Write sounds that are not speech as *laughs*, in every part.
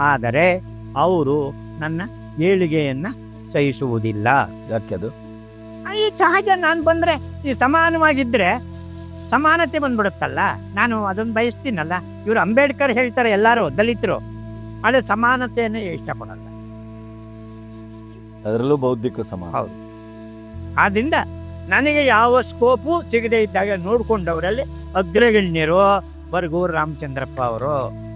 ಆದರೆ ಅವರು ನನ್ನ ಏಳಿಗೆಯನ್ನ ಸಹಿಸುವುದಿಲ್ಲ. ಯಾಕೆ ಅದು ಈ ಸಹಜ ನಾನು ಬಂದ್ರೆ ಈ ಸಮಾನವಾಗಿದ್ರೆ ಸಮಾನತೆ ಬಂದ್ಬಿಡುತ್ತಲ್ಲ? ನಾನು ಅದನ್ನು ಬಯಸ್ತೀನಲ್ಲ. ಇವರು ಅಂಬೇಡ್ಕರ್ ಹೇಳ್ತಾರೆ ಎಲ್ಲರೂ ದಲಿತರು. ಆದರೆ ಸಮಾನತೆಯನ್ನೇ ಇಷ್ಟಪಡಲ್ಲ. ಅದರಲ್ಲೂ ಬೌದ್ಧಿಕ ಸಮಾನ. ಹೌದು. ಆದ್ರಿಂದ ನನಗೆ ಯಾವ ಸ್ಕೋಪು ಸಿಗದೇ ಇದ್ದಾಗ ನೋಡಿಕೊಂಡವರಲ್ಲಿ ಅಗ್ರಗಣ್ಯರು ಬರಗೂರು ರಾಮಚಂದ್ರಪ್ಪ ಅವರು.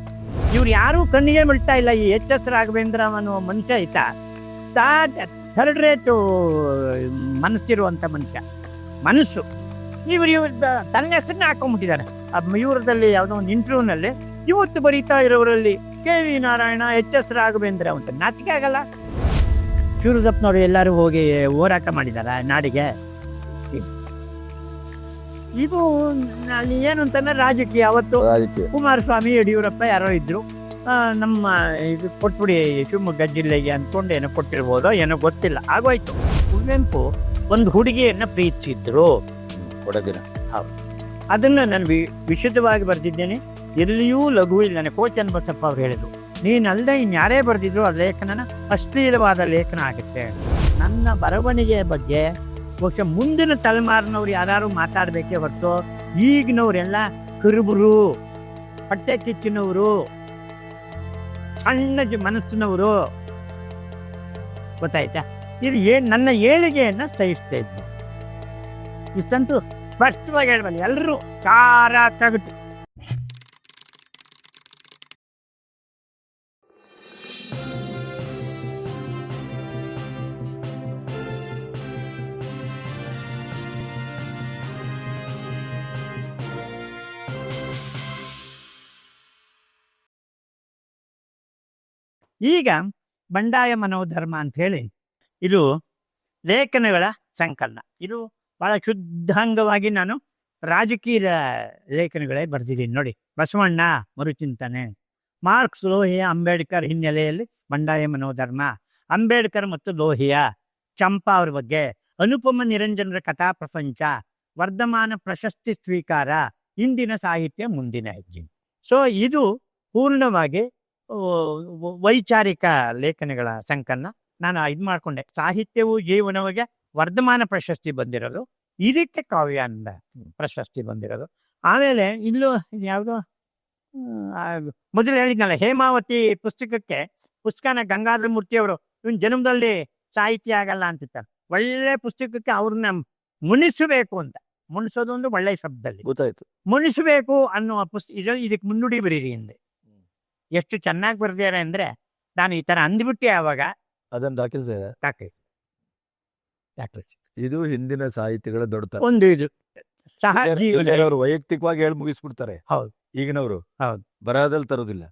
ಇವ್ರು ಯಾರೂ ಕಣ್ಣಿಗೆ ಬೀಳ್ತಾ ಇಲ್ಲ. ಈ ಎಚ್ ಎಸ್ ರಾಘವೇಂದ್ರ ಅನ್ನೋ ಮನುಷ್ಯ ಆಯ್ತ ಥರ್ಡ್ ರೇಟು ಮನಸ್ಸಿರುವಂಥ ಮನುಷ್ಯ. ಮನಸ್ಸು. ಇವ್ರು ಇವ್ರ ತನ್ನ ಹೆಸರನ್ನ ಹಾಕೊಂಡ್ಬಿಟ್ಟಿದ್ದಾರೆ. ಮಯೂರದಲ್ಲಿ ಯಾವುದೋ ಒಂದು ಇಂಟರ್ವ್ಯೂನಲ್ಲಿ ಇವತ್ತು ಬರೀತಾ ಇರೋರಲ್ಲಿ K V Narayana, H S Raghavendra ಅಂತ. ನಾಚಿಕೆ ಆಗಲ್ಲ. ಶಿವರುದ್ರಪ್ಪನವರು ಎಲ್ಲರೂ ಹೋಗಿ ಹೋರಾಟ ಮಾಡಿದಾರ ನಾಡಿಗೆ. ಇದು ಅಲ್ಲಿ ಏನು ಅಂತಂದ್ರೆ ರಾಜಕೀಯ. ಅವತ್ತು ಕುಮಾರಸ್ವಾಮಿ ಯಡಿಯೂರಪ್ಪ ಯಾರೋ ಇದ್ರು. ಆ, ನಮ್ಮ ಇದು ಕೊಟ್ಬಿಡಿ ಶಿವಮೊಗ್ಗ ಜಿಲ್ಲೆಗೆ ಅಂದ್ಕೊಂಡು ಏನೋ ಕೊಟ್ಟಿರ್ಬೋದೋ ಏನೋ ಗೊತ್ತಿಲ್ಲ. ಆಗೋಯ್ತು. ಕುವೆಂಪು ಒಂದು ಹುಡುಗಿಯನ್ನ ಪ್ರೀತಿಸಿದ್ರು. ಕೊಡಗಿನ ಅದನ್ನ ನಾನು ವಿ ವಿಶುದ್ಧವಾಗಿ ಬರೆದಿದ್ದೇನೆ. ಎಲ್ಲಿಯೂ ಲಘು ಇಲ್ಲ. ನನಗೆ ಕೋಚನ್ ಬಸಪ್ಪ ಅವ್ರು ಹೇಳಿದ್ರು. ನೀನಲ್ಲದೆ ಇನ್ಯಾರೇ ಬರೆದಿದ್ರು ಆ ಲೇಖನನ ಅಶ್ಲೀಲವಾದ ಲೇಖನ ಆಗುತ್ತೆ. ನನ್ನ ಬರವಣಿಗೆಯ ಬಗ್ಗೆ ಬಹುಶಃ ಮುಂದಿನ ತಲೆಮಾರಿನವ್ರು ಯಾರು ಮಾತಾಡಬೇಕೇ ಹೊರತು ಈಗಿನವರೆಲ್ಲ ಕರುಬರು, ಹೊಟ್ಟೆ ಕಿಚ್ಚಿನವರು, ಸಣ್ಣ ಮನಸ್ಸಿನವರು. ಗೊತ್ತಾಯ್ತಾ? ಇದು ಏನು ನನ್ನ ಏಳಿಗೆಯನ್ನ ಸಹಿಸ್ತಾ ಇದ್ದೆ. ಇಷ್ಟಂತೂ ಸ್ಪಷ್ಟವಾಗಿ ಹೇಳ್ಬಲ್ಲ ಎಲ್ಲರೂ ಕಾರ ತಗಟು ಈಗ ಬಂಡಾಯ ಮನೋಧರ್ಮ ಅಂತ ಹೇಳಿ ಇದು ಲೇಖನಗಳ ಸಂಕಲನ. ಇದು ಬಹಳ ಶುದ್ಧಾಂಗವಾಗಿ ನಾನು ರಾಜಕೀಯ ಲೇಖನಗಳೇ ಬರೆದಿದ್ದೀನಿ. ನೋಡಿ, ಬಸವಣ್ಣ ಮರುಚಿಂತನೆ, ಮಾರ್ಕ್ಸ್ ಲೋಹಿಯ ಅಂಬೇಡ್ಕರ್ ಹಿನ್ನೆಲೆಯಲ್ಲಿ ಬಂಡಾಯ ಮನೋಧರ್ಮ, ಅಂಬೇಡ್ಕರ್ ಮತ್ತು ಲೋಹಿಯ, ಚಂಪಾ ಅವ್ರ ಬಗ್ಗೆ, ಅನುಪಮ ನಿರಂಜನರ ಕಥಾ ಪ್ರಪಂಚ, ವರ್ಧಮಾನ ಪ್ರಶಸ್ತಿ ಸ್ವೀಕಾರ ಇಂದಿನ ಸಾಹಿತ್ಯ ಮುಂದಿನ ಹೆಜ್ಜೆ. ಸೊ ಇದು ಪೂರ್ಣವಾಗಿ ವೈಚಾರಿಕ ಲೇಖನಗಳ ಸಂಕನ್ನ ನಾನು ಇದು ಮಾಡಿಕೊಂಡೆ. ಸಾಹಿತ್ಯವು ಜೀವನವಾಗಿ ವರ್ಧಮಾನ ಪ್ರಶಸ್ತಿ ಬಂದಿರೋದು. ಇದಕ್ಕೆ ಅಂದ ಪ್ರಶಸ್ತಿ ಬಂದಿರೋದು. ಆಮೇಲೆ ಇಲ್ಲೂ ಯಾವುದೋ ಮೊದಲು ಹೇಳಿದ್ನಲ್ಲ ಹೇಮಾವತಿ ಪುಸ್ತಕಕ್ಕೆ ಪುಸ್ತಕನ ಗಂಗಾಧರ ಮೂರ್ತಿಯವರು ಇವನ್ ಜನ್ಮದಲ್ಲಿ ಸಾಹಿತ್ಯ ಆಗಲ್ಲ ಅಂತಿತ್ತ ಒಳ್ಳೆ ಪುಸ್ತಕಕ್ಕೆ ಅವ್ರನ್ನ ಮುನಿಸಬೇಕು ಅಂತ. ಮುನಿಸೋದು ಒಂದು ಒಳ್ಳೆ ಶಬ್ದದಲ್ಲಿ. ಗೊತ್ತಾಯ್ತು. ಮುನಿಸಬೇಕು ಅನ್ನುವ ಪುಸ್ತಕ ಇದು ಇದಕ್ಕೆ ಮುನ್ನುಡಿ ಬರೀರಿ ಹಿಂದೆ. ಎಷ್ಟು ಚೆನ್ನಾಗಿ ಬರ್ದಿದ್ದಾರೆ ಅಂದ್ರೆ ನಾನು ಈ ತರ ಅಂದ್ಬಿಟ್ಟೆ ಆವಾಗ ಅದನ್ನ ದಾಖಲಿಸಿದೆ ಸಾಕು. ಇದು ಹಿಂದಿನ ಸಾಹಿತಿಗಳ ದೊಡ್ಡ ಒಂದು ಇದು. ಸಹ ಜೀವನ ಅವರು ವೈಯಕ್ತಿಕವಾಗಿ ಹೇಳಿ ಮುಗಿಸ್ಬಿಡ್ತಾರೆ. ಹೌದು. ಈಗಿನವರು. ಹೌದು. ಬರಹದಲ್ಲಿ ತರೋದಿಲ್ಲ.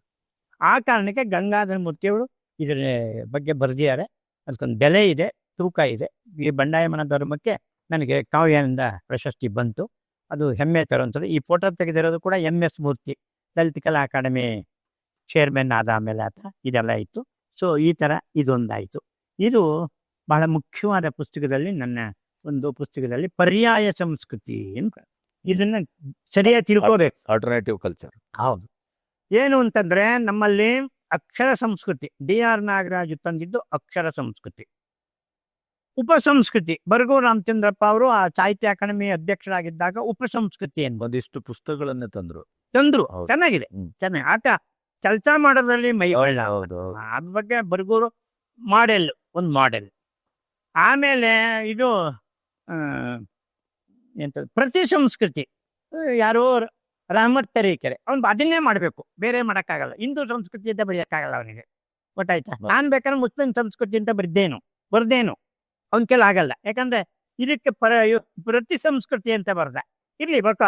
ಆ ಕಾರಣಕ್ಕೆ ಗಂಗಾಧರ ಮೂರ್ತಿಯವರು ಇದರ ಬಗ್ಗೆ ಬರೆದಿದ್ದಾರೆ. ಅದಕ್ಕೊಂದು ಬೆಲೆ ಇದೆ ತೂಕ ಇದೆ. ಈ ಬಂಡಾಯಮನ ಧರ್ಮಕ್ಕೆ ನನಗೆ ಕಾವ್ಯಾನಂದ ಪ್ರಶಸ್ತಿ ಬಂತು. ಅದು ಹೆಮ್ಮೆ ತರುವಂಥದ್ದು. ಈ ಫೋಟೋ ತೆಗೆದಿರೋದು ಕೂಡ ಎಂ ಎಸ್ ಮೂರ್ತಿ ದಲಿತ ಕಲಾ ಅಕಾಡೆಮಿ ಚೇರ್ಮನ್ ಆದ ಆಮೇಲೆ ಆತ ಇದೆಲ್ಲ ಇತ್ತು. ಸೊ ಈ ಥರ ಇದೊಂದಾಯಿತು. ಇದು ಬಹಳ ಮುಖ್ಯವಾದ ಪುಸ್ತಕದಲ್ಲಿ ನನ್ನ ಒಂದು ಪುಸ್ತಕದಲ್ಲಿ ಪರ್ಯಾಯ ಸಂಸ್ಕೃತಿ ಅಂತ ಇದನ್ನ ಸರಿಯಾಗಿ ತಿಳ್ಕೋಬೇಕು. ಆಲ್ಟರ್ನೇಟಿವ್ ಕಲ್ಚರ್ ಹೌದು. ಏನು ಅಂತಂದ್ರೆ ನಮ್ಮಲ್ಲಿ ಅಕ್ಷರ ಸಂಸ್ಕೃತಿ ಡಿ ಆರ್ ನಾಗರಾಜ್ ತಂದಿದ್ದು ಅಕ್ಷರ ಸಂಸ್ಕೃತಿ. ಉಪಸಂಸ್ಕೃತಿ ಬರಗೂ ರಾಮಚಂದ್ರಪ್ಪ ಅವರು ಆ ಸಾಹಿತ್ಯ ಅಕಾಡೆಮಿ ಅಧ್ಯಕ್ಷರಾಗಿದ್ದಾಗ ಉಪಸಂಸ್ಕೃತಿ ಸಂಸ್ಕೃತಿ ಒಂದಿಷ್ಟು ಪುಸ್ತಕಗಳನ್ನೇ ತಂದ್ರು. ತಂದ್ರು. ಚೆನ್ನಾಗಿದೆ. ಚೆನ್ನಾಗಿ. ಆಟ ಕೆಲಸ ಮಾಡೋದ್ರಲ್ಲಿ ಮೈ ಒಳ್ಳ ಹೌದು. ಅದ್ ಬಗ್ಗೆ ಬರ್ಗೂರು ಮಾಡೆಲ್ ಒಂದು ಮಾಡೆಲ್ ಆಮೇಲೆ ಇದು ಎಂತ ಪ್ರತಿ ಸಂಸ್ಕೃತಿ. ಯಾರೋ ರಹಮತ್ ತರೀಕೆರೆ. ಅವ್ನು ಅದನ್ನೇ ಮಾಡಬೇಕು. ಬೇರೆ ಮಾಡೋಕ್ಕಾಗಲ್ಲ. ಹಿಂದೂ ಸಂಸ್ಕೃತಿ ಅಂತ ಬರೆಯೋಕ್ಕಾಗಲ್ಲ ಅವನಿಗೆ. ಗೊತ್ತಾಯ್ತಾ? ನಾನ್ ನಾನು ಬೇಕಾದ್ರೆ ಮುಸ್ಲಿಂ ಸಂಸ್ಕೃತಿ ಅಂತ ಬರ್ದೇನು ಬರ್ದೇನು. ಅವನ ಕೆಲ ಆಗಲ್ಲ. ಯಾಕಂದ್ರೆ ಇದಕ್ಕೆ ಪರ ಪ್ರತಿ ಸಂಸ್ಕೃತಿ ಅಂತ ಬರ್ದ. ಇರ್ಲಿ ಬಕ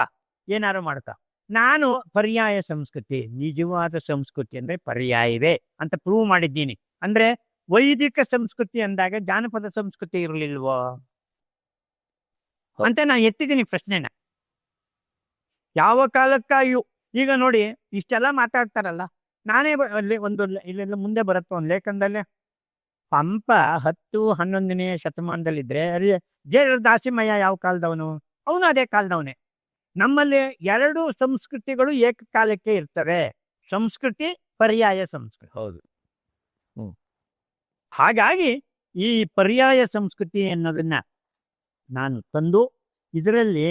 ಏನಾರು ಮಾಡ್ಕ. ನಾನು ಪರ್ಯಾಯ ಸಂಸ್ಕೃತಿ ನಿಜವಾದ ಸಂಸ್ಕೃತಿ ಅಂದ್ರೆ ಪರ್ಯಾಯವೇ ಅಂತ ಪ್ರೂವ್ ಮಾಡಿದ್ದೀನಿ. ಅಂದ್ರೆ ವೈದಿಕ ಸಂಸ್ಕೃತಿ ಅಂದಾಗ ಜಾನಪದ ಸಂಸ್ಕೃತಿ ಇರಲಿಲ್ವೋ? ಅಂತ ನಾನು ಎತ್ತಿದ್ದೀನಿ ಪ್ರಶ್ನೆನ. ಯಾವ ಕಾಲಕ್ಕ ಇವು ಈಗ ನೋಡಿ ಇಷ್ಟೆಲ್ಲ ಮಾತಾಡ್ತಾರಲ್ಲ ನಾನೇ ಒಂದು ಇಲ್ಲೆಲ್ಲ ಮುಂದೆ ಬರುತ್ತೆ ಒಂದು ಲೇಖನದಲ್ಲಿ. ಪಂಪ ಹತ್ತು ಹನ್ನೊಂದನೇ ಶತಮಾನದಲ್ಲಿದ್ರೆ ಅಲ್ಲಿ ಜೇರ ದಾಸಿಮಯ್ಯ ಯಾವ ಕಾಲದವನು? ಅವನು ಅದೇ ಕಾಲದವನೇ. ನಮ್ಮಲ್ಲಿ ಎರಡು ಸಂಸ್ಕೃತಿಗಳು ಏಕಕಾಲಕ್ಕೆ ಇರ್ತವೆ. ಸಂಸ್ಕೃತಿ ಪರ್ಯಾಯ ಸಂಸ್ಕೃತಿ. ಹೌದು. ಹ್ಮ್. ಹಾಗಾಗಿ ಈ ಪರ್ಯಾಯ ಸಂಸ್ಕೃತಿ ಅನ್ನೋದನ್ನ ನಾನು ತಂದು ಇದರಲ್ಲಿ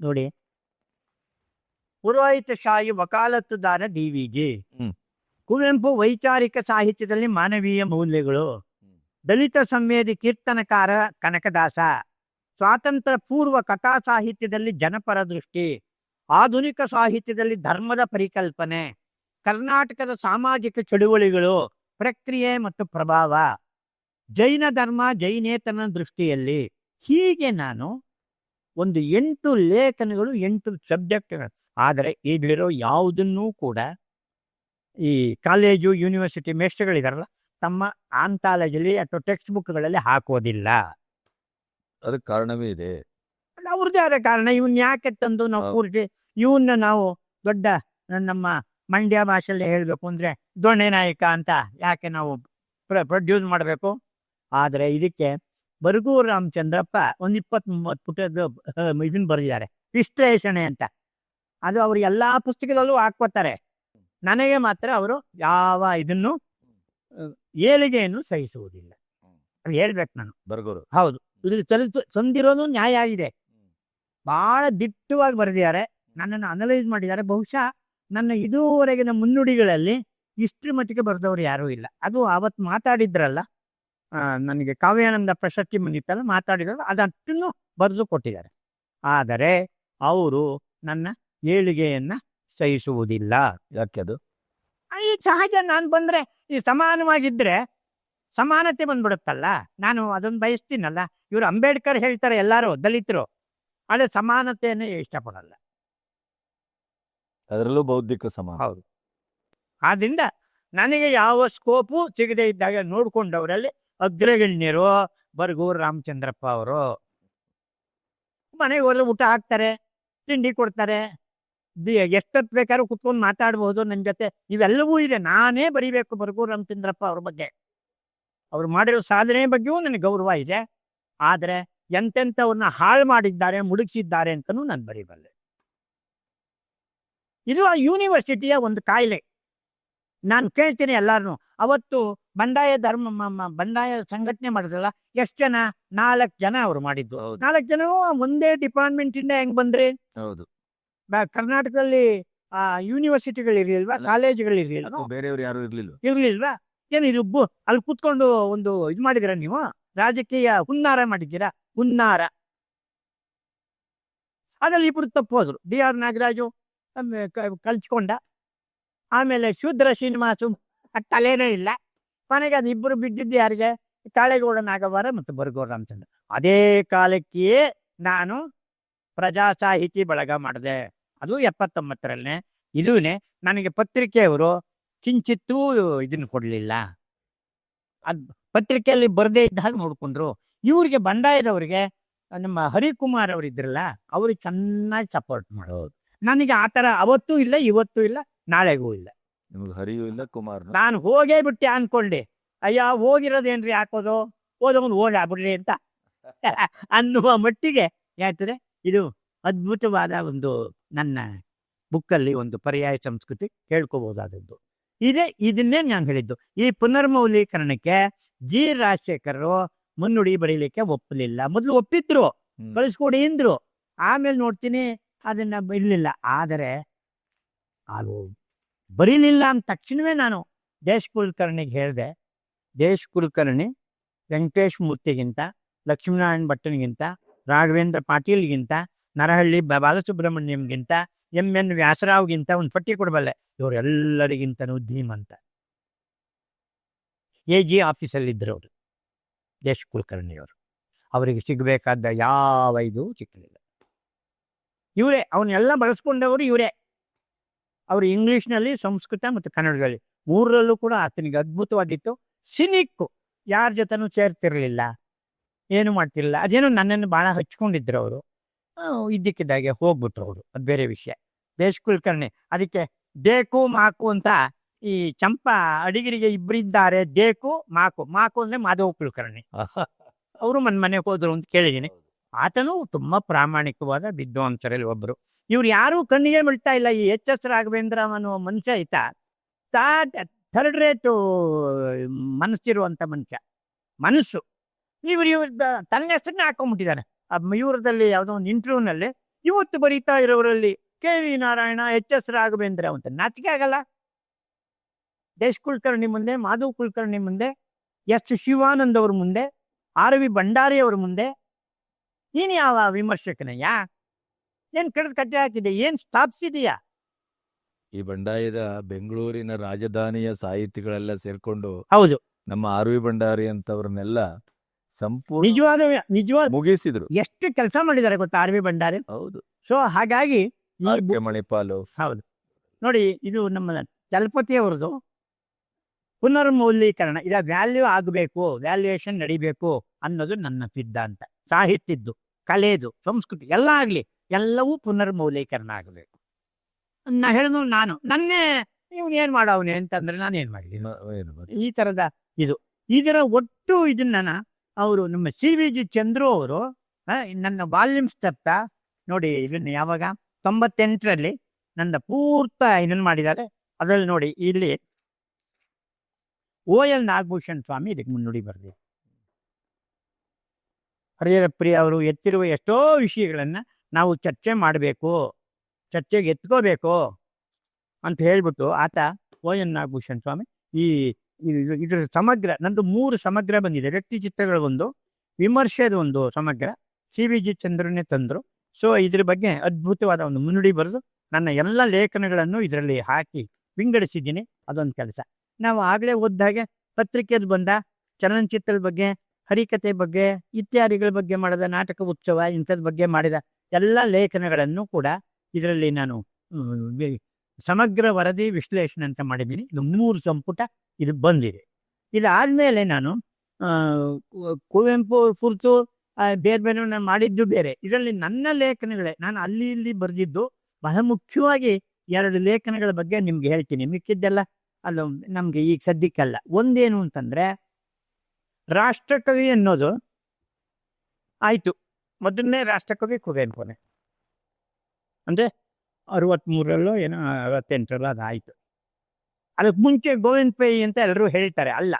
ನೋಡಿ. ಪುರೋಹಿತಶಾಹಿ ವಕಾಲತ್ತುದಾರ ಡಿ ವಿ ಜಿ. ಕುವೆಂಪು ವೈಚಾರಿಕ ಸಾಹಿತ್ಯದಲ್ಲಿ ಮಾನವೀಯ ಮೌಲ್ಯಗಳು. ದಲಿತ ಸಂವೇದಿ ಕೀರ್ತನಕಾರ ಕನಕದಾಸ. ಸ್ವಾತಂತ್ರ್ಯ ಪೂರ್ವ ಕಥಾ ಸಾಹಿತ್ಯದಲ್ಲಿ ಜನಪರ ದೃಷ್ಟಿ, ಆಧುನಿಕ ಸಾಹಿತ್ಯದಲ್ಲಿ ಧರ್ಮದ ಪರಿಕಲ್ಪನೆ, ಕರ್ನಾಟಕದ ಸಾಮಾಜಿಕ ಚಳುವಳಿಗಳು, ಪ್ರಕ್ರಿಯೆ ಮತ್ತು ಪ್ರಭಾವ, ಜೈನ ಧರ್ಮ, ಜೈನೇತನ ದೃಷ್ಟಿಯಲ್ಲಿ ಹೀಗೆ ನಾನು ಒಂದು ಎಂಟು ಲೇಖನಗಳು, ಎಂಟು ಸಬ್ಜೆಕ್ಟ್ಗಳು ಆದರೆ ಇಲ್ಲಿರೋ ಯಾವುದನ್ನೂ ಕೂಡ ಈ ಕಾಲೇಜು, ಯೂನಿವರ್ಸಿಟಿ ಮೇಷ್ಟ್ರುಗಳಿದಾರಲ್ಲ, ತಮ್ಮ ಆಂಥಾಲಜಿಲಿ ಅಥವಾ ಟೆಕ್ಸ್ಟ್ ಬುಕ್ಗಳಲ್ಲಿ ಹಾಕೋದಿಲ್ಲ. ಅದಕ್ಕೆ ಕಾರಣವೇ ಇದೆ. ಅವ್ರದ್ದೇ ಆದ ಕಾರಣ ಇವನ್ ಯಾಕೆ ತಂದು ನಾವು. ಪೂರ್ತಿ ಇವನ್ನ ನಾವು ದೊಡ್ಡ ನಮ್ಮ ಮಂಡ್ಯ ಭಾಷೆಯಲ್ಲಿ ಹೇಳಬೇಕು ಅಂದ್ರೆ ದೊಣ್ಣೆ ನಾಯಕ ಅಂತ ಯಾಕೆ ನಾವು ಪ್ರೊಡ್ಯೂಸ್ ಮಾಡಬೇಕು? ಆದರೆ ಇದಕ್ಕೆ ಬರಗೂರು ರಾಮಚಂದ್ರಪ್ಪ ಒಂದು ಇಪ್ಪತ್ತ್ ಮೂವತ್ತು ಪುಟದ ಇದನ್ನ ಬರೆದಿದ್ದಾರೆ. ವಿಶ್ಲೇಷಣೆ ಅಂತ. ಅದು ಅವರು ಎಲ್ಲಾ ಪುಸ್ತಕದಲ್ಲೂ ಹಾಕ್ಕೋತಾರೆ. ನನಗೆ ಮಾತ್ರ ಅವರು ಯಾವ ಇದನ್ನು ಏಳಿಗೆಯನ್ನು ಸಹಿಸುವುದಿಲ್ಲ. ಅದು ಹೇಳ್ಬೇಕು ನಾನು. ಬರಗೂರು. ಹೌದು. ಇದು ಚಲಿತ ತಂದಿರೋದು ನ್ಯಾಯ ಇದೆ ಬಹಳ ದಿಟ್ಟವಾಗಿ ಬರೆದಿದ್ದಾರೆ. ನನ್ನನ್ನು ಅನಲೈಸ್ ಮಾಡಿದ್ದಾರೆ. ಬಹುಶಃ ನನ್ನ ಇದುವರೆಗಿನ ಮುನ್ನುಡಿಗಳಲ್ಲಿ ಇಷ್ಟರ ಮಟ್ಟಿಗೆ ಬರೆದವರು ಯಾರೂ ಇಲ್ಲ. ಅದು ಅವತ್ತು ಮಾತಾಡಿದ್ರಲ್ಲ ನನಗೆ ಕಾವ್ಯಾನಂದ ಪ್ರಶಸ್ತಿ ಬಂದಿತ್ತಲ್ಲ ಮಾತಾಡಿದ್ರು ಅದಷ್ಟನ್ನು ಬರೆದು ಕೊಟ್ಟಿದ್ದಾರೆ. ಆದರೆ ಅವರು ನನ್ನ ಏಳಿಗೆಯನ್ನ ಸಹಿಸುವುದಿಲ್ಲ. ಯಾಕೆ ಅದು? ಈ ಸಹಜ. ನಾನು ಬಂದ್ರೆ ಈ ಸಮಾನವಾಗಿದ್ರೆ ಸಮಾನತೆ ಬಂದ್ಬಿಡುತ್ತಲ್ಲ? ನಾನು ಅದನ್ನ ಬಯಸ್ತೀನಲ್ಲ? ಇವರು ಅಂಬೇಡ್ಕರ್ ಹೇಳ್ತಾರೆ ಎಲ್ಲರೂ ದಲಿತರು. ಆದರೆ ಸಮಾನತೆಯನ್ನು ಇಷ್ಟಪಡಲ್ಲ. ಅದರಲ್ಲೂ ಬೌದ್ಧಿಕ ಸಮಾನ ಹೌದು. ಆದ್ರಿಂದ ನನಗೆ ಯಾವ ಸ್ಕೋಪು ಸಿಗದೆ ಇದ್ದಾಗ ನೋಡ್ಕೊಂಡವರಲ್ಲಿ ಅಗ್ರಗಣ್ಯರು ಬರ್ಗೂರು ರಾಮಚಂದ್ರಪ್ಪ ಅವರು. ಮನೆಗೆ ಹೋದ್ರೆ ಊಟ ಹಾಕ್ತಾರೆ ತಿಂಡಿ ಕೊಡ್ತಾರೆ. ಎಷ್ಟೊತ್ತು ಬೇಕಾದ್ರೂ ಕುತ್ಕೊಂಡು ಮಾತಾಡ್ಬೋದು ನನ್ನ ಜೊತೆ. ಇವೆಲ್ಲವೂ ಇದೆ. ನಾನೇ ಬರಿಬೇಕು ಬರ್ಗೂರು ರಾಮಚಂದ್ರಪ್ಪ ಅವ್ರ ಬಗ್ಗೆ. ಅವ್ರು ಮಾಡಿರೋ ಸಾಧನೆ ಬಗ್ಗೆಯೂ ನನಗೆ ಗೌರವ ಇದೆ. ಆದರೆ ಎಂತೆಂಥವ್ರನ್ನ ಹಾಳು ಮಾಡಿದ್ದಾರೆ ಮುಡುಗಿಸಿದ್ದಾರೆ ಅಂತಲೂ ನಾನು ಬರೀಬಲ್ಲೆ. ಇದು ಆ ಯೂನಿವರ್ಸಿಟಿಯ ಒಂದು ಕಾಯಿಲೆ. ನಾನು ಕೇಳ್ತೀನಿ ಎಲ್ಲರನ್ನೂ ಅವತ್ತು ಬಂಡಾಯ ಧರ್ಮ ಬಂಡಾಯ ಸಂಘಟನೆ ಮಾಡಿದ್ರಲ್ಲ ಎಷ್ಟು ಜನ? ನಾಲ್ಕು ಜನ ಅವರು ಮಾಡಿದ್ದು. ನಾಲ್ಕು ಜನನು ಒಂದೇ ಡಿಪಾರ್ಟ್ಮೆಂಟ್ ಇಂದ ಹೆಂಗ್ ಬಂದ್ರಿ? ಹೌದು. ಕರ್ನಾಟಕದಲ್ಲಿ ಆ ಯೂನಿವರ್ಸಿಟಿಗಳು ಇರ್ಲಿಲ್ವಾ ಕಾಲೇಜುಗಳು ಇರಲಿಲ್ಲ ಬೇರೆಯವ್ರು ಯಾರು ಇರ್ಲಿಲ್ಲ ಇರ್ಲಿಲ್ವಾ? ಏನಿದು ಅಲ್ಲಿ ಕೂತ್ಕೊಂಡು ಒಂದು ಇದು ಮಾಡಿದಿರ ನೀವು? ರಾಜಕೀಯ ಹುನ್ನಾರ ಮಾಡಿದ್ದೀರಾ? ಹುನ್ನಾರ. ಅದ್ರಲ್ಲಿ ಇಬ್ರು ತಪ್ಪೋದ್ರು ಡಿ ಆರ್ ನಾಗರಾಜು ಆಮೇಲೆ ಕ- ಕಳ್ಚ್ಕೊಂಡ ಆಮೇಲೆ ಶೂದ್ರ ಶ್ರೀನಿವಾಸು ತಲೆನೇ ಇಲ್ಲ. ಕೊನೆಗೆ ಅದು ಇಬ್ಬರು ಬಿದ್ದಿದ್ದು ಯಾರಿಗೆ? ತಾಳೆಗೌಡ ನಾಗವಾರ ಮತ್ತು ಬರ್ಗೌಡ ರಾಮಚಂದ್ರ. ಅದೇ ಕಾಲಕ್ಕೆ ನಾನು ಪ್ರಜಾ ಸಾಹಿತಿ ಬಳಗ ಮಾಡಿದೆ. ಅದು ಎಪ್ಪತ್ತೊಂಬತ್ತರಲ್ಲೇ ಇದೂನೆ ನನಗೆ ಪತ್ರಿಕೆಯವರು ಕಿಂಚಿತ್ತೂ ಇದನ್ನ ಕೊಡಲಿಲ್ಲ. ಅದ್ ಪತ್ರಿಕೆಯಲ್ಲಿ ಬರದೇ ಇದ್ದ ಹಾಗೆ ನೋಡ್ಕೊಂಡ್ರು. ಇವ್ರಿಗೆ ಬಂಡಾಯದವ್ರಿಗೆ ನಮ್ಮ ಹರಿಕುಮಾರ್ ಅವರಿದ್ರಲ್ಲ ಅವ್ರಿಗೆ ಚೆನ್ನಾಗಿ ಸಪೋರ್ಟ್ ಮಾಡೋದು ನನಗೆ ಆ ಥರ ಅವತ್ತೂ ಇಲ್ಲ ಇವತ್ತೂ ಇಲ್ಲ ನಾಳೆಗೂ ಇಲ್ಲ. ನಿಮ್ಗೆ ಹರಿಯೂ ಇಲ್ಲ ಕುಮಾರ್ ನಾನು ಹೋಗೇ ಬಿಟ್ಟೆ ಅನ್ಕೊಂಡೆ. ಅಯ್ಯ ಹೋಗಿರೋದೇನ್ರಿ ಹಾಕೋದು? ಹೋದವನು ಹೋಗಿ ಆಗ್ಬಿಡ್ರಿ ಅಂತ. *laughs* ಅನ್ನುವ ಮಟ್ಟಿಗೆ ಯಾಯ್ತದೆ ಇದು ಅದ್ಭುತವಾದ ಒಂದು ನನ್ನ ಬುಕ್ಕಲ್ಲಿ ಒಂದು ಪರ್ಯಾಯ ಸಂಸ್ಕೃತಿ ಕೇಳ್ಕೋಬಹುದಾದದ್ದು ಇದೇ ಇದನ್ನೇ ನಾನು ಹೇಳಿದ್ದು. ಈ ಪುನರ್ಮೌಲೀಕರಣಕ್ಕೆ ಜಿ ರಾಜಶೇಖರರು ಮುನ್ನುಡಿ ಬರೀಲಿಕ್ಕೆ ಒಪ್ಪಲಿಲ್ಲ. ಮೊದಲು ಒಪ್ಪಿದ್ರು ಕಳಿಸ್ಕೊಡಿ ಅಂದ್ರು. ಆಮೇಲೆ ನೋಡ್ತೀನಿ ಅದನ್ನ ಇರಲಿಲ್ಲ. ಆದರೆ ಅದು ಬರೀಲಿಲ್ಲ ಅಂದ ತಕ್ಷಣವೇ ನಾನು ದೇಶ್ ಕುಲಕರ್ಣಿಗೆ ಹೇಳಿದೆ. ದೇಶ್ ಕುಲಕರ್ಣಿ ವೆಂಕಟೇಶ್ ಮೂರ್ತಿಗಿಂತ ಲಕ್ಷ್ಮೀನಾರಾಯಣ ಭಟ್ಟನಿಗಿಂತ ರಾಘವೇಂದ್ರ ಪಾಟೀಲ್ಗಿಂತ ನರಹಳ್ಳಿ ಬಾಲಸುಬ್ರಹ್ಮಣ್ಯಂಗಿಂತ ಎಂ. ಎನ್. ವ್ಯಾಸರಾವ್ಗಿಂತ ಒಂದು ಪಟ್ಟಿ ಕೊಡಬಲ್ಲೆ. ಇವರೆಲ್ಲರಿಗಿಂತನೂ ಧೀಮಂತ. ಎ ಜಿ ಆಫೀಸಲ್ಲಿದ್ದರು ಅವರು ದೇಶ್ ಕುಲಕರ್ಣಿಯವರು. ಅವರಿಗೆ ಸಿಗಬೇಕಾದ ಯಾವ ಇದು ಸಿಕ್ಕಲಿಲ್ಲ ಇವರೇ ಅವನ್ನೆಲ್ಲ ಬಳಸ್ಕೊಂಡವರು ಇವರೇ. ಅವರು ಇಂಗ್ಲೀಷ್ನಲ್ಲಿ, ಸಂಸ್ಕೃತ ಮತ್ತು ಕನ್ನಡದಲ್ಲಿ. ಮೂರರಲ್ಲೂ ಕೂಡ ಆತನಿಗೆ ಅದ್ಭುತವಾಗಿತ್ತು. ಸಿನಿಕ್ಕು ಯಾರ ಜೊತೆನೂ ಸೇರ್ತಿರಲಿಲ್ಲ. ಏನು ಮಾಡ್ತಿರಲಿಲ್ಲ. ಅದೇನು ನನ್ನನ್ನು ಭಾಳ ಹಚ್ಕೊಂಡಿದ್ರು ಅವರು. ಇದ್ದಕ್ಕಿದ್ದಾಗೆ ಹೋಗ್ಬಿಟ್ರು ಅವರು. ಅದು ಬೇರೆ ವಿಷಯ. ದೇಶ್ ಕುಲಕರ್ಣಿ ಅದಕ್ಕೆ ದೇಕು ಮಾಕು ಅಂತ ಈ ಚಂಪಾ ಅಡಿಗರಿಗೆ ಇಬ್ಬರಿದ್ದಾರೆ ದೇಕು ಮಾಕು. ಮಾಕು ಅಂದ್ರೆ ಮಾಧವ ಕುಲಕರ್ಣಿ ಅವರು ಮನ್ ಮನೆಗೆ ಹೋದ್ರು ಅಂತ ಕೇಳಿದ್ದೀನಿ ಆತನು ತುಂಬಾ ಪ್ರಾಮಾಣಿಕವಾದ ವಿದ್ವಾಂಸರಲ್ಲಿ ಒಬ್ಬರು ಇವ್ರು ಯಾರೂ ಕಣ್ಣಿಗೆ ಬೀಳ್ತಾ ಇಲ್ಲ. ಈ ಎಚ್ ಎಸ್ ರಾಘವೇಂದ್ರ ಅನ್ನುವ ಮನುಷ್ಯ ಆಯ್ತಾ ತಾ ಥರ್ಡ್ ರೇಟು ಮನಸ್ಸಿರುವಂಥ ಮನುಷ್ಯ. ಮನಸ್ಸು. ಇವ್ರು ಇವ್ರ ತನ್ನ ಹೆಸರನ್ನ ಹಾಕೊಂಡ್ಬಿಟ್ಟಿದ್ದಾರೆ ಆ ಮಯೂರದಲ್ಲಿ ಯಾವುದೋ ಒಂದು ಇಂಟರ್ವ್ಯೂನಲ್ಲಿ ಇವತ್ತು ಬರೀತಾ ಇರೋರಲ್ಲಿ K. V. Narayana H. S. Raghavendra ಅಂತ ನಾಚಿಕೆ ಆಗಲ್ಲ? ದೇಶ್ ಕುಲಕರ್ಣಿ ಮುಂದೆ ಮಾಧವ್ ಕುಲಕರ್ಣಿ ಮುಂದೆ ಎಸ್. ಶಿವಾನಂದ್ ಅವ್ರ ಮುಂದೆ ಆರ್. ವಿ. ಭಂಡಾರಿ ಅವ್ರ ಮುಂದೆ ನೀನು ಯಾವ ವಿಮರ್ಶಕನಯ್ಯ? ಏನ್ ಕಡ್ದು ಕಟ್ಟೆ ಹಾಕಿದೆ ಏನ್ ಸ್ಥಾಪಿಸಿದೀಯಾ ಈ ಬಂಡಾಯದ ಬೆಂಗಳೂರಿನ ರಾಜಧಾನಿಯ ಸಾಹಿತಿಗಳೆಲ್ಲ ಸೇರ್ಕೊಂಡು ಹೌದು. ನಮ್ಮ ಆರ್. ವಿ. ಭಂಡಾರಿ ಅಂತವ್ರನ್ನೆಲ್ಲ ಸಂಪೂರ್ಣ ನಿಜವಾದ ನಿಜವಾದ ಮುಗಿಸಿದ್ರು. ಎಷ್ಟು ಕೆಲಸ ಮಾಡಿದ್ದಾರೆ ಗೊತ್ತಾ ಆರ್ ವಿ ಭಂಡಾರಿ? ಹೌದು. ಸೊ ಹಾಗಾಗಿ ಮಣಿಪಾಲ್. ಹೌದು. ನೋಡಿ ಇದು ನಮ್ಮ ಚಲಪತಿ ಅವ್ರದ್ದು ಪುನರ್ಮೌಲ್ಯೀಕರಣ ಇದ ವ್ಯಾಲ್ಯೂ ಆಗಬೇಕು ವ್ಯಾಲ್ಯೂಯೇಷನ್ ನಡಿಬೇಕು ಅನ್ನೋದು ನನ್ನ ಸಿದ್ಧಾಂತ. ಸಾಹಿತ್ಯದ್ದು ಕಲೆದು ಸಂಸ್ಕೃತಿ ಎಲ್ಲ ಆಗಲಿ ಎಲ್ಲವೂ ಪುನರ್ಮೌಲ್ಯೀಕರಣ ಆಗಬೇಕು. ನಾ ಹೇಳಿದ್ರು ನಾನು ನನ್ನೇ ಇವನು ಏನು ಮಾಡವನೆ ಅಂತಂದ್ರೆ ನಾನು ಏನು ಮಾಡಲಿ? ಈ ಥರದ ಇದು. ಇದರ ಒಟ್ಟು ಇದನ್ನ ಅವರು ನಮ್ಮ ಸಿ ವಿ ಜಿ ಚಂದ್ರು ಅವರು ನನ್ನ ವಾಲ್ಯೂಮ್ಸ್ ತಪ್ಪ ನೋಡಿ ಇದನ್ನು ಯಾವಾಗ? ತೊಂಬತ್ತೆಂಟರಲ್ಲಿ ನನ್ನ ಪೂರ್ತ ಇದನ್ನು ಮಾಡಿದ್ದಾರೆ. ಅದರಲ್ಲಿ ನೋಡಿ ಇಲ್ಲಿ ಓ ಎಲ್ ನಾಗಭೂಷಣ್ ಸ್ವಾಮಿ ಇದಕ್ಕೆ ಮುನ್ನುಡಿ ಬರೆದಿ ಹರಿಹರ ಪ್ರಿಯ ಅವರು ಎತ್ತಿರುವ ಎಷ್ಟೋ ವಿಷಯಗಳನ್ನು ನಾವು ಚರ್ಚೆ ಮಾಡಬೇಕು, ಚರ್ಚೆಗೆ ಎತ್ಕೋಬೇಕು ಅಂತ ಹೇಳ್ಬಿಟ್ಟು ಆತ ಓ ಎನ್ ನಾಗಭೂಷಣ್ ಸ್ವಾಮಿ ಈ ಇದ್ರ ಸಮಗ್ರ, ನಂದು ಮೂರು ಸಮಗ್ರ ಬಂದಿದೆ. ವ್ಯಕ್ತಿ ಚಿತ್ರಗಳ ಒಂದು ವಿಮರ್ಶೆದ ಒಂದು ಸಮಗ್ರ, ಸಿ ವಿ ಜಿ ಚಂದ್ರನೇ ತಂದರು. ಸೊ ಇದ್ರ ಬಗ್ಗೆ ಅದ್ಭುತವಾದ ಒಂದು ಮುನ್ನುಡಿ ಬರೆದು, ನನ್ನ ಎಲ್ಲ ಲೇಖನಗಳನ್ನು ಇದರಲ್ಲಿ ಹಾಕಿ ವಿಂಗಡಿಸಿದ್ದೀನಿ. ಅದೊಂದು ಕೆಲಸ. ನಾವು ಆಗಲೇ ಓದ್ದಾಗೆ ಪತ್ರಿಕೆದು ಬಂದ, ಚಲನಚಿತ್ರದ ಬಗ್ಗೆ ಹರಿಕತೆ ಬಗ್ಗೆ, ಇತ್ಯಾದಿಗಳ ಬಗ್ಗೆ ಮಾಡಿದ, ನಾಟಕ ಉತ್ಸವ ಇಂಥದ್ ಬಗ್ಗೆ ಮಾಡಿದ ಎಲ್ಲ ಲೇಖನಗಳನ್ನು ಕೂಡ ಇದರಲ್ಲಿ ನಾನು ಸಮಗ್ರ ವರದಿ ವಿಶ್ಲೇಷಣೆ ಅಂತ ಮಾಡಿದ್ದೀನಿ. ಇದು ಮೂರು ಸಂಪುಟ. ಇದು ಬಂದಿದೆ. ಇದಾದ್ಮೇಲೆ ನಾನು ಕುವೆಂಪು ಕುರಿತು ಬೇರೆ ಬೇರೆ ನಾನು ಮಾಡಿದ್ದು ಬೇರೆ. ಇದರಲ್ಲಿ ನನ್ನ ಲೇಖನಗಳೇ, ನಾನು ಅಲ್ಲಿ ಇಲ್ಲಿ ಬರೆದಿದ್ದು ಬಹಳ ಮುಖ್ಯವಾಗಿ ಎರಡು ಲೇಖನಗಳ ಬಗ್ಗೆ ನಿಮ್ಗೆ ಹೇಳ್ತೀನಿ. ಮಿಕ್ಕಿದ್ದೆಲ್ಲ ಅದು ನಮ್ಗೆ ಈಗ ಸದ್ಯಕ್ಕಲ್ಲ. ಒಂದೇನು ಅಂತಂದ್ರೆ, ರಾಷ್ಟ್ರಕವಿ ಅನ್ನೋದು ಆಯ್ತು. ಮೊದಲನೇ ರಾಷ್ಟ್ರಕವಿ ಕುವೆಂಪುನೇ. ಅಂದ್ರೆ ಅರವತ್ಮೂರಲ್ಲೋ ಏನೋ ಅರವತ್ತೆಂಟರಲ್ಲೋ ಅದಾಯ್ತು. ಅದಕ್ಕೆ ಮುಂಚೆ ಗೋವಿಂದ ಪೈ ಅಂತ ಎಲ್ಲರೂ ಹೇಳ್ತಾರೆ ಅಲ್ಲ,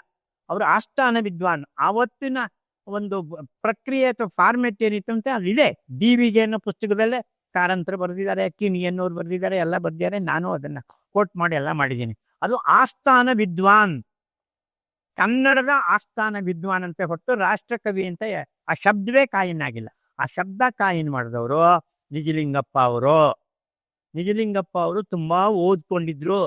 ಅವರು ಆಸ್ಥಾನ ವಿದ್ವಾನ್. ಆವತ್ತಿನ ಒಂದು ಪ್ರಕ್ರಿಯೆ ಅಥವಾ ಫಾರ್ಮೆಟ್ ಏನಿತ್ತು ಅಂತ ಅದಿದೆ. ಡಿ ವಿಗೆ ಅನ್ನೋ ಪುಸ್ತಕದಲ್ಲೇ ಕಾರಂತರ ಬರೆದಿದ್ದಾರೆ ಕಿಣಿ ಅನ್ನೋರು ಬರೆದಿದ್ದಾರೆ, ಎಲ್ಲ ಬರೆದಿದ್ದಾರೆ. ನಾನು ಅದನ್ನ ಕೋಟ್ ಮಾಡಿ ಎಲ್ಲ ಮಾಡಿದ್ದೀನಿ. ಅದು ಆಸ್ಥಾನ ವಿದ್ವಾನ್. ಕನ್ನಡದ ಆಸ್ಥಾನ ವಿದ್ವಾನ್ ಅಂತ ಹೊರತು ರಾಷ್ಟ್ರಕವಿ ಅಂತ ಆ ಶಬ್ದವೇ ಕಾಯಿನಾಗಿಲ್ಲ ಆ ಶಬ್ದ ಕಾಯಿನ್ ಮಾಡಿದವರು ನಿಜಲಿಂಗಪ್ಪ ಅವರು. ನಿಜಲಿಂಗಪ್ಪ ಅವರು ತುಂಬಾ ಓದ್ಕೊಂಡಿದ್ರು.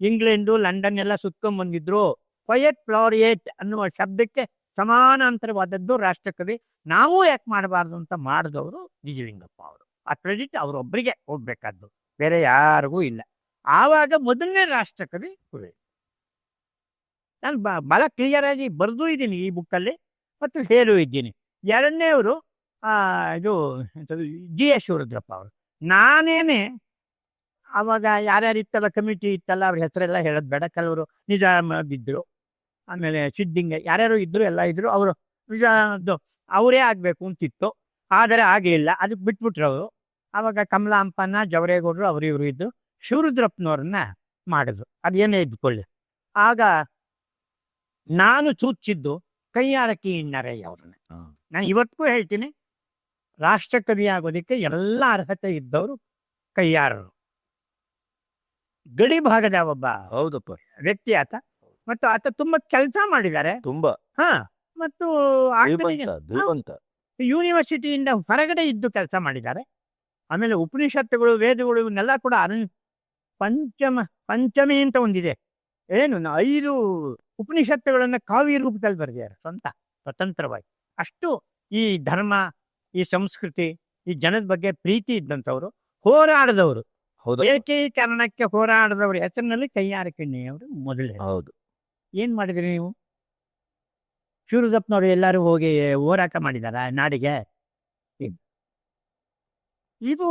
ಇಂಗ್ಲೆಂಡು ಲಂಡನ್ ಎಲ್ಲ ಸುತ್ಕೊಂಡ್ ಬಂದಿದ್ರು. ಕ್ವಯಟ್ ಫ್ಲಾರಿಯೇಟ್ ಅನ್ನುವ ಶಬ್ದಕ್ಕೆ ಸಮಾನಾಂತರವಾದದ್ದು ರಾಷ್ಟ್ರಕವಿ. ನಾವು ಯಾಕೆ ಮಾಡಬಾರ್ದು ಅಂತ ಮಾಡಿದವರು ನಿಜಲಿಂಗಪ್ಪ ಅವರು. ಆ ಕ್ರೆಡಿಟ್ ಅವರೊಬ್ಬರಿಗೆ ಹೋಗ್ಬೇಕಾದ್ದು. ಬೇರೆ ಯಾರಿಗೂ ಇಲ್ಲ. ಆವಾಗ ಮೊದಲನೇ ರಾಷ್ಟ್ರಕವಿ ಕುವೆ ನಾನು ಬ ಬಹಳ ಕ್ಲಿಯರ್ ಆಗಿ ಬರೆದೂ ಇದ್ದೀನಿ ಈ ಬುಕ್ಕಲ್ಲಿ ಮತ್ತು ಹೇಳೂ ಇದ್ದೀನಿ. ಎರಡನೇ ಅವರು ಇದು ಜಿ ಎಸ್ ಶಿವರುದ್ರಪ್ಪ ಅವರು. ನಾನೇನೆ ಅವಾಗ ಯಾರ್ಯಾರು ಇತ್ತಲ್ಲ ಕಮಿಟಿ ಇತ್ತಲ್ಲ ಅವ್ರ ಹೆಸರೆಲ್ಲ ಹೇಳೋದು ಬೇಡ. ಕೆಲವರು ನಿಜಾಮ್ ಬಿದ್ದರು ಆಮೇಲೆ ಸಿದ್ದಿಂಗ ಯಾರ್ಯಾರು ಇದ್ರು ಎಲ್ಲ ಇದ್ರು ಅವರು ನಿಜಾಮದ್ದು ಅವರೇ ಆಗಬೇಕು ಅಂತಿತ್ತು. ಆದರೆ ಆಗಲಿಲ್ಲ ಅದಕ್ಕೆ ಬಿಟ್ಬಿಟ್ರು ಅವರು. ಅವಾಗ ಕಮಲಾಂಪನ ಜವರೇಗೌಡರು ಅವರು ಇವರು ಇದ್ದು ಶಿವರುದ್ರಪ್ಪನವ್ರನ್ನ ಮಾಡಿದ್ರು. ಅದೇನೇ ಇದ್ಕೊಳ್ಳಿ. ಆಗ ನಾನು ಸೂಚಿಸಿದ್ದು ಕೈಯಾರಕಿ ನರಯ್ಯ ಅವ್ರನ್ನ. ನಾನು ಇವತ್ತಿಗೂ ಹೇಳ್ತೀನಿ ರಾಷ್ಟ್ರಕವಿ ಆಗೋದಕ್ಕೆ ಎಲ್ಲ ಅರ್ಹತೆ ಇದ್ದವರು ಕೈಯಾರರು. ಗಡಿ ಭಾಗದ ಒಬ್ಬ ಹೌದಪ್ಪ. ವ್ಯಕ್ತಿ ಆತ. ಮತ್ತು ಆತ ತುಂಬಾ ಕೆಲಸ ಮಾಡಿದ್ದಾರೆ. ತುಂಬಾ. ಹಾ ಮತ್ತು ಆತನಿಗೆ ಧೀಮಂತ ಧೀಮಂತ ಯೂನಿವರ್ಸಿಟಿಯಿಂದ ಹೊರಗಡೆ ಇದ್ದು ಕೆಲಸ ಮಾಡಿದ್ದಾರೆ. ಆಮೇಲೆ ಉಪನಿಷತ್ತುಗಳು ವೇದಗಳು ಇವನ್ನೆಲ್ಲ ಕೂಡ ಅನು ಪಂಚಮ ಪಂಚಮಿ ಅಂತ ಒಂದಿದೆ. ಏನು ನ- ಐದು ಉಪನಿಷತ್ತುಗಳನ್ನ ಕಾವ್ಯ ರೂಪದಲ್ಲಿ ಬರೆದಿದ್ದಾರೆ ಸ್ವಂತ ಸ್ವತಂತ್ರವಾಗಿ. ಅಷ್ಟು ಈ ಧರ್ಮ ಈ ಸಂಸ್ಕೃತಿ ಈ ಜನದ ಬಗ್ಗೆ ಪ್ರೀತಿ ಇದ್ದಂಥವ್ರು ಹೋರಾಡದವರು. ಏಕೀಕರಣಕ್ಕೆ ಹೋರಾಡದವ್ರ ಹೆಸರಿನಲ್ಲಿ ಅವರು ಮೊದಲೇ ಹೌದು. ಏನ್ ಮಾಡಿದ್ರಿ ನೀವು? ಶಿವರುದ್ರಪ್ಪನವರು ಎಲ್ಲರೂ ಹೋಗಿ ಹೋರಾಟ ಮಾಡಿದಾರ ನಾಡಿಗೆ? ಇದು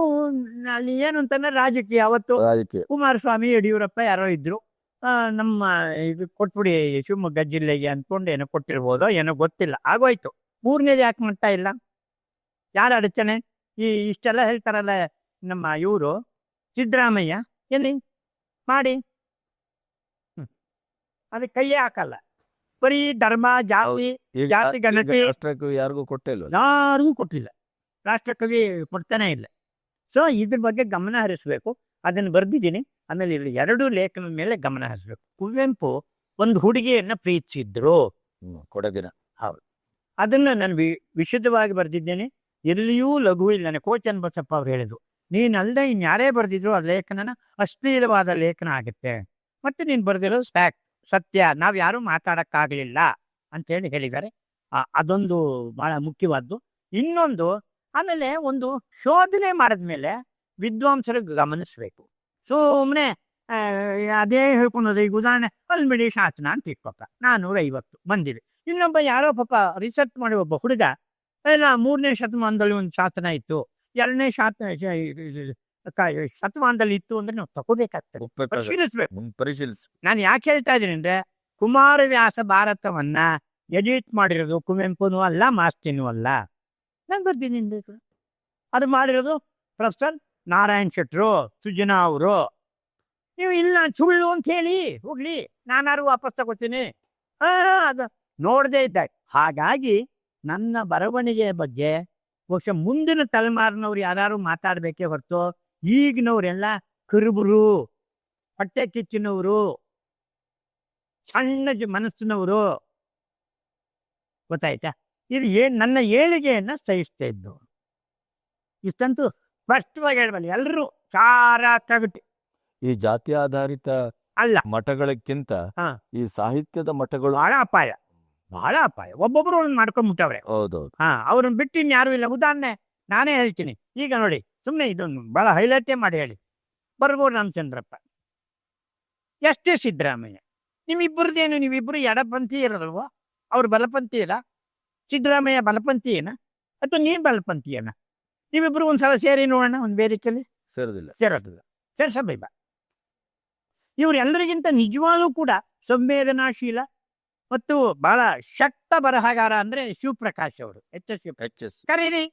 ಅಲ್ಲಿ ಏನು ಅಂತಂದ್ರೆ ರಾಜಕೀಯ. ಅವತ್ತು ಕುಮಾರಸ್ವಾಮಿ ಯಡಿಯೂರಪ್ಪ ಯಾರೋ ಇದ್ರು. ಆ, ನಮ್ಮ ಇದು ಕೊಟ್ಬಿಡಿ ಶಿವಮೊಗ್ಗ ಜಿಲ್ಲೆಗೆ ಅಂದ್ಕೊಂಡು ಏನೋ ಕೊಟ್ಟಿರ್ಬೋದೋ ಏನೋ ಗೊತ್ತಿಲ್ಲ. ಆಗೋಯ್ತು. ಮೂರನೇದು ಯಾಕೆ ಮಾಡ್ತಾ ಇಲ್ಲ? ಯಾರ ಅಡಚಣೆ? ಈ ಇಷ್ಟೆಲ್ಲ ಹೇಳ್ತಾರಲ್ಲ ನಮ್ಮ ಇವರು. ಸಿದ್ದರಾಮಯ್ಯ ಎಲ್ಲಿ? ಮಾಡಿ. ಅದಕ್ಕೆ ಕೈಯೇ ಹಾಕಲ್ಲ. ಬರೀ ಧರ್ಮ ಜಾವಿ ಜಾತಿ ಗಣತಿ- ಯಾರಿಗೂ ಕೊಟ್ಟಿಲ್ಲ? ಯಾರಿಗೂ ಕೊಟ್ಟಿಲ್ಲ. ರಾಷ್ಟ್ರಕವಿ ಕೊಡ್ತಾನೆ ಇಲ್ಲ. ಸೊ ಇದ್ರ ಬಗ್ಗೆ ಗಮನ ಹರಿಸಬೇಕು. ಅದನ್ನು ಬರೆದಿದ್ದೀನಿ. ಆಮೇಲೆ ಇಲ್ಲಿ ಎರಡು ಲೇಖನ ಮೇಲೆ ಗಮನ ಹರಿಸಬೇಕು. ಕುವೆಂಪು ಒಂದು ಹುಡುಗಿಯನ್ನ ಪ್ರೀತಿಸಿದ್ರು. ಕೊಡಗಿನ ಹೌದು. ಅದನ್ನು ನಾನು ವಿ ವಿಶುದ್ಧವಾಗಿ ಬರೆದಿದ್ದೇನೆ. ಎಲ್ಲಿಯೂ ಲಘು ಇಲ್ಲ. ಕೋಚನ್ ಬಸಪ್ಪ ಅವ್ರು ಹೇಳಿದ್ರು. ನೀನಲ್ಲದೆ ಇನ್ಯಾರೇ ಬರೆದಿದ್ರು ಆ ಲೇಖನನ ಅಶ್ಲೀಲವಾದ ಲೇಖನ ಆಗುತ್ತೆ. ಮತ್ತೆ ನೀನು ಬರೆದಿರೋದು ಫ್ಯಾಕ್ಟ್ ಸತ್ಯ, ನಾವು ಯಾರೂ ಮಾತಾಡೋಕ್ಕಾಗಲಿಲ್ಲ ಅಂತೇಳಿ ಹೇಳಿದ್ದಾರೆ. ಅದೊಂದು ಬಹಳ ಮುಖ್ಯವಾದ್ದು. ಇನ್ನೊಂದು, ಆಮೇಲೆ ಒಂದು ಶೋಧನೆ ಮಾಡಿದ್ಮೇಲೆ ವಿದ್ವಾಂಸರು ಗಮನಿಸಬೇಕು. ಸುಮ್ಮನೆ ಅದೇ ಹೇಳ್ಕೊಂಡು ಈಗ ಉದಾಹರಣೆ, ಅಲ್ಮಿಡಿ ಶಾಸನ ಅಂತ ಇಟ್ಕೊಪ್ಪ. ನಾನ್ನೂರ ಐವತ್ತು ಬಂದಿದೆ ಇನ್ನೊಬ್ಬ ಯಾರೋ ಪಾಪ ರಿಸರ್ಚ್ ಮಾಡಿ ಒಬ್ಬ ಹುಡುಗ ಎಲ್ಲ ಮೂರನೇ ಶತಮಾನದಲ್ಲಿ ಒಂದು ಶಾಸನ ಇತ್ತು. ಎರಡನೇ ಶಾತ ಶತಮಾನದಲ್ಲಿ ಇತ್ತು ಅಂದ್ರೆ ನಾವು ತಗೋಬೇಕಾಗ್ತದೆ. ಪರಿಶೀಲಿಸ್ಬೇಕು. ಪರಿಶೀಲಿಸಿ. ನಾನು ಯಾಕೆ ಹೇಳ್ತಾ ಇದ್ದೀನಿ ಅಂದ್ರೆ ಕುಮಾರವ್ಯಾಸ ಭಾರತವನ್ನ ಎಡಿಟ್ ಮಾಡಿರೋದು ಕುವೆಂಪುನೂ ಅಲ್ಲ ಮಾಸ್ತಿನೂ ಅಲ್ಲ. ನಾನು ಬರ್ತೀನಿ ಅದು ಮಾಡಿರೋದು ಪ್ರೊಫೆಸರ್ ನಾರಾಯಣ್ ಶೆಟ್ರು ಸುಜನಾ ಅವರು. ನೀವು ಇಲ್ಲ ಸುಳ್ಳು ಅಂತ ಹೇಳಿ ಹೋಗ್ಲಿ ನಾನಾರು ವಾಪಸ್ ತಗೋತೀನಿ. ಆ, ಅದು ನೋಡದೇ ಇದ್ದ. ಹಾಗಾಗಿ ನನ್ನ ಬರವಣಿಗೆಯ ಬಗ್ಗೆ ಬಹುಶಃ ಮುಂದಿನ ತಲೆಮಾರಿನವ್ರು ಯಾರು ಮಾತಾಡ್ಬೇಕೇ ಹೊರತು ಈಗಿನವರೆಲ್ಲ ಕರುಬರು ಹೊಟ್ಟೆ ಕಿಚ್ಚಿನವರು ಸಣ್ಣ ಮನಸ್ಸಿನವರು. ಗೊತ್ತಾಯ್ತಾ? ಇದು ಏನ್ ನನ್ನ ಏಳಿಗೆಯನ್ನ ಸಹಿಸ್ತಾ ಇದ್ದು. ಇಷ್ಟಂತೂ ಸ್ಪಷ್ಟವಾಗಿ ಹೇಳ್ಬಲ್ಲ ಎಲ್ಲರೂ ಚಾರ ತಗಟಿ. ಈ ಜಾತಿ ಆಧಾರಿತ ಅಲ್ಲ. ಮಠಗಳಕ್ಕಿಂತ. ಈ ಸಾಹಿತ್ಯದ ಮಠಗಳು ಬಹಳ ಅಪಾಯ. ಬಹಳ ಅಪಾಯ. ಒಬ್ಬೊಬ್ರು ಒಂದು ಮಾಡ್ಕೊಂಡ್ಬಿಟ್ಟವ್ರೆ ಹೌದು ಹಾ ಅವ್ರನ್ನ ಬಿಟ್ಟು ಇನ್ಯಾರು ಇಲ್ಲ. ಉದಾಹರಣೆ ನಾನೇ ಹೇಳ್ತೀನಿ. ಈಗ ನೋಡಿ ಸುಮ್ಮನೆ ಇದೊಂದು ಬಹಳ ಹೈಲೈಟೇ ಮಾಡಿ ಹೇಳಿ. ಬರ್ಬೋದು ರಾಮಚಂದ್ರಪ್ಪ. ಎಷ್ಟೇ ಸಿದ್ದರಾಮಯ್ಯ. ನಿಮ್ಮಿಬ್ಬರದೇನು ನೀವಿಬ್ಬರು ಎಡಪಂಥಿ ಇರಲ್ವೋ ಅವ್ರು ಬಲಪಂಥಿ ಇಲ್ಲ. ಸಿದ್ದರಾಮಯ್ಯ ಬಲಪಂಥಿಯೇನ ಅಥವಾ ನೀನ್ ಬಲಪಂಥಿಯೇನ ನೀವಿಬ್ಬರು ಒಂದ್ಸಲ ಸೇರಿ ನೋಡೋಣ ಒಂದು ವೇದಿಕೆಯಲ್ಲಿ ಸೇರೋದಿಲ್ಲ. ಸೇರೋದಿಲ್ಲ. ಸೇರ್ಸಬೇಕ ಇವರೆಲ್ಲರಿಗಿಂತ ನಿಜವಾಗ್ಲೂ ಕೂಡ ಸಂವೇದನಾಶೀಲ ಮತ್ತು ಬಹಳ ಶಕ್ತ ಬರಹಗಾರ ಅಂದ್ರೆ ಶಿವಪ್ರಕಾಶ್ ಅವರು ಎಚ್ ಎಸ್ ಎಚ್ ಎಸ್. ಕರೀರಿ.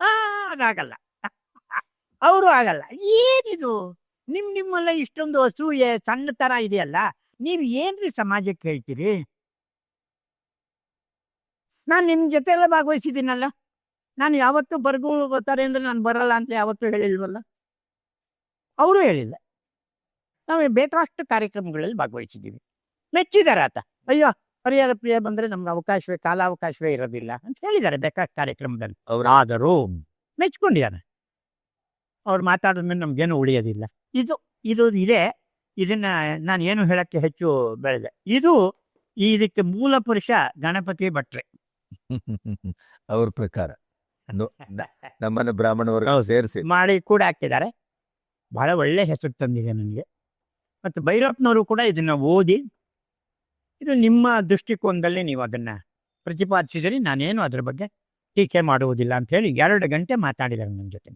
ಆ ಅದಾಗಲ್ಲ. ಅವರು ಆಗಲ್ಲ. ಏನಿದು? ನಿಮ್ ನಿಮ್ಮಲ್ಲ ಇಷ್ಟೊಂದು ಅಸೂಯೆ ಸಣ್ಣ ತರ ಇದೆಯಲ್ಲ ನೀವು ಏನ್ರಿ ಸಮಾಜಕ್ಕೆ ಹೇಳ್ತೀರಿ? ನಾನು ನಿಮ್ ಜೊತೆ ಎಲ್ಲ ಭಾಗವಹಿಸಿದ್ದೀನಲ್ಲ. ನಾನು ಯಾವತ್ತು ಬರ್ಗೂ ಬರ್ತಾರೆ ಅಂದ್ರೆ ನಾನು ಬರಲ್ಲ ಅಂತ ಯಾವತ್ತೂ ಹೇಳಿಲ್ವಲ್ಲ? ಅವರು ಹೇಳಿಲ್ಲ. ನಾವು ಬೇಕಾಷ್ಟು ಕಾರ್ಯಕ್ರಮಗಳಲ್ಲಿ ಭಾಗವಹಿಸಿದ್ದೀವಿ. ಮೆಚ್ಚಿದ್ದಾರೆ ಆತ. ಅಯ್ಯೋ ಪರಿಹಾರ ಪ್ರಿಯ ಬಂದ್ರೆ ನಮ್ಗೆ ಅವಕಾಶವೇ ಕಾಲಾವಕಾಶವೇ ಇರೋದಿಲ್ಲ ಅಂತ ಹೇಳಿದ್ದಾರೆ ಬೇಕಾದ ಕಾರ್ಯಕ್ರಮದಲ್ಲಿ. ಅವರಾದರೂ ಆದರೂ ಮೆಚ್ಕೊಂಡಿದ್ದಾನೆ ಅವ್ರು ಮಾತಾಡಿದ್ಮೇಲೆ ನಮ್ಗೇನು ಉಳಿಯೋದಿಲ್ಲ. ಇದು ಇದು ಇದೆ. ಇದನ್ನ ನಾನು ಏನು ಹೇಳಕ್ಕೆ ಹೆಚ್ಚು ಬೆಳೆದೆ. ಇದು ಇದಕ್ಕೆ ಮೂಲ ಪುರುಷ ಗಣಪತಿ ಭಟ್ರೆ. *laughs* ಅವ್ರ ಪ್ರಕಾರ. ನಮ್ಮನ್ನು ನಮ್ಮನ್ನ ಬ್ರಾಹ್ಮಣ ವರ್ಗ ಸೇರಿಸಿ. ಮಾಡಿ ಕೂಡ ಹಾಕಿದ್ದಾರೆ. ಬಹಳ ಒಳ್ಳೆ ಹೆಸರು ತಂದಿದೆ ನನಗೆ. ಮತ್ತು ಭೈರಪ್ಪನವರು ಕೂಡ ಇದನ್ನ ಓದಿ ಇದು ನಿಮ್ಮ ದೃಷ್ಟಿಕೋನದಲ್ಲಿ ನೀವು ಅದನ್ನ ಪ್ರತಿಪಾದಿಸಿದರೆ ನಾನೇನು ಅದರ ಬಗ್ಗೆ ಟೀಕೆ ಮಾಡುವುದಿಲ್ಲ ಅಂತ ಹೇಳಿ ಎರಡು ಗಂಟೆ ಮಾತಾಡಿದ್ದಾರೆ ನನ್ನ ಜೊತೆ.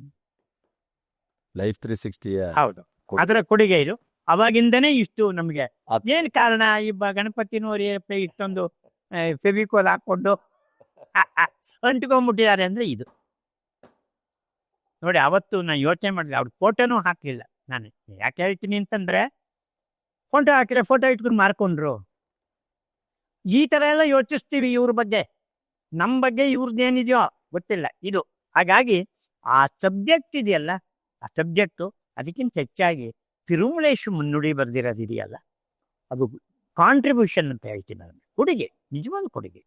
ಲೈಫ್ ತ್ರೀ ಸಿಕ್ಸ್ಟಿಯ ಹೌದು. ಅದರ ಕೊಡುಗೆ ಇದು. ಅವಾಗಿಂದನೇ ಇಷ್ಟು ನಮಗೆ ಏನು ಕಾರಣ? ಇಬ್ಬ ಗಣಪತಿನವರು ಇಷ್ಟೊಂದು ಫೆವಿಕೋಲ್ ಹಾಕೊಂಡು ಅಂಟ್ಕೊಂಡ್ಬಿಟ್ಟಿದ್ದಾರೆ ಅಂದ್ರೆ ಇದು. ನೋಡಿ ಅವತ್ತು ನಾನು ಯೋಚನೆ ಮಾಡಿದೆ ಅವ್ರ ಫೋಟೋನೂ ಹಾಕಲಿಲ್ಲ. ನಾನು ಯಾಕೆ ಹೇಳ್ತೀನಿ ಅಂತಂದ್ರೆ ಫೋಟೋ ಹಾಕಿದ್ರೆ ಫೋಟೋ ಇಟ್ಕೊಂಡು ಮಾರ್ಕೊಂಡ್ರು. ಈ ತರ ಎಲ್ಲ ಯೋಚಿಸ್ತೀವಿ ಇವ್ರ ಬಗ್ಗೆ. ನಮ್ಮ ಬಗ್ಗೆ ಇವ್ರದ್ದೇನಿದೆಯೋ ಗೊತ್ತಿಲ್ಲ ಇದು. ಹಾಗಾಗಿ ಆ ಸಬ್ಜೆಕ್ಟ್ ಇದೆಯಲ್ಲ, ಆ ಸಬ್ಜೆಕ್ಟು ಅದಕ್ಕಿಂತ ಹೆಚ್ಚಾಗಿ ತಿರುಮಲೇಶ್ ಮುನ್ನುಡಿ ಬರೆದಿರೋದು ಇದೆಯಲ್ಲ. ಅದು ಕಾಂಟ್ರಿಬ್ಯೂಷನ್ ಅಂತ ಹೇಳ್ತೀನಿ ನಾನು. ಕೊಡುಗೆ, ನಿಜವಾದ ಕೊಡುಗೆ.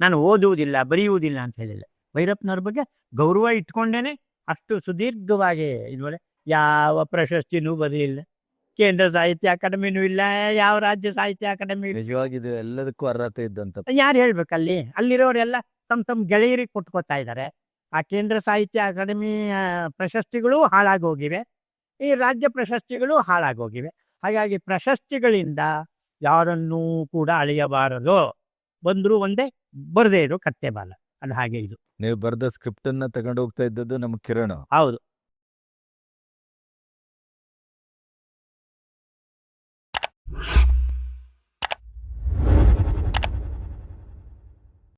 ನಾನು ಓದುವುದಿಲ್ಲ, ಬರೆಯುವುದಿಲ್ಲ ಅಂತ ಹೇಳಿಲ್ಲ. ಭೈರಪ್ಪನವ್ರ ಬಗ್ಗೆ ಗೌರವ ಇಟ್ಕೊಂಡೇನೆ ಅಷ್ಟು ಸುದೀರ್ಘವಾಗಿ ಇದ್ಮೇಲೆ ಯಾವ ಪ್ರಶಸ್ತಿನೂ ಬರಲಿಲ್ಲ. ಕೇಂದ್ರ ಸಾಹಿತ್ಯ ಅಕಾಡೆಮಿನೂ ಇಲ್ಲ ಯಾವ ರಾಜ್ಯ ಸಾಹಿತ್ಯ ಅಕಾಡೆಮಿ ನಿಜವಾಗಿದೆ ನಿಜವಾಗಿ ಇದು ಎಲ್ಲದಕ್ಕೂ ಅರ್ಹತೆ ಇದ್ದಂತ ಯಾರು ಹೇಳ್ಬೇಕಲ್ಲಿ ಅಲ್ಲಿರೋರೆಲ್ಲ ತಮ್ಮ ತಮ್ಮ ಗೆಳೆಯರಿಗೆ ಕೊಟ್ಕೋತಾ ಇದ್ದಾರೆ ಆ ಕೇಂದ್ರ ಸಾಹಿತ್ಯ ಅಕಾಡೆಮಿ ಪ್ರಶಸ್ತಿಗಳು ಹಾಳಾಗಿ ಹೋಗಿವೆ. ಈ ರಾಜ್ಯ ಪ್ರಶಸ್ತಿಗಳು ಹಾಳಾಗೋಗಿವೆ ಹಾಗಾಗಿ ಪ್ರಶಸ್ತಿಗಳಿಂದ ಯಾರನ್ನೂ ಕೂಡ ಅಳೆಯಬಾರದು. ಬಂದರೂ ಒಂದೇ ಬರದೇ ಇರೋ ಕತ್ತೆ ಬಾಲ. ಅದು ಹಾಗೆ ಇದು. ನೀವು ಬರೆದ ಸ್ಕ್ರಿಪ್ಟ್ ಅನ್ನ ತಗೊಂಡು ಹೋಗ್ತಾ ಇದ್ದದ್ದು ನಮ್ಮ ಕಿರಣ. ಹೌದು.